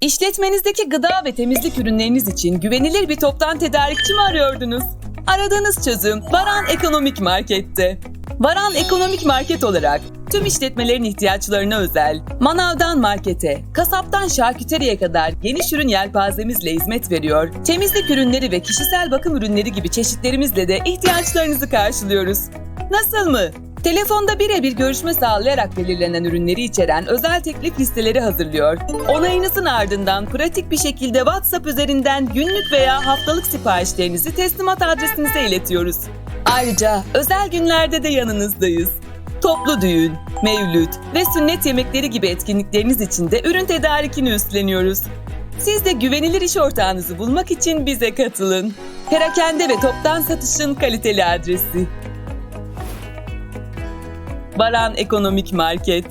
İşletmenizdeki gıda ve temizlik ürünleriniz için güvenilir bir toptan tedarikçi mi arıyordunuz? Aradığınız çözüm Varan Ekonomik Market'te. Varan Ekonomik Market olarak tüm işletmelerin ihtiyaçlarına özel, manavdan markete, kasaptan şarküteriye kadar geniş ürün yelpazemizle hizmet veriyor. Temizlik ürünleri ve kişisel bakım ürünleri gibi çeşitlerimizle de ihtiyaçlarınızı karşılıyoruz. Nasıl mı? Telefonda birebir görüşme sağlayarak belirlenen ürünleri içeren özel teklif listeleri hazırlıyor. Onayınızın ardından pratik bir şekilde WhatsApp üzerinden günlük veya haftalık siparişlerinizi teslimat adresinize iletiyoruz. Ayrıca özel günlerde de yanınızdayız. Toplu düğün, mevlüt ve sünnet yemekleri gibi etkinlikleriniz için de ürün tedarikini üstleniyoruz. Siz de güvenilir iş ortağınızı bulmak için bize katılın. Perakende ve toptan satışın kaliteli adresi. Baran Ekonomik Market.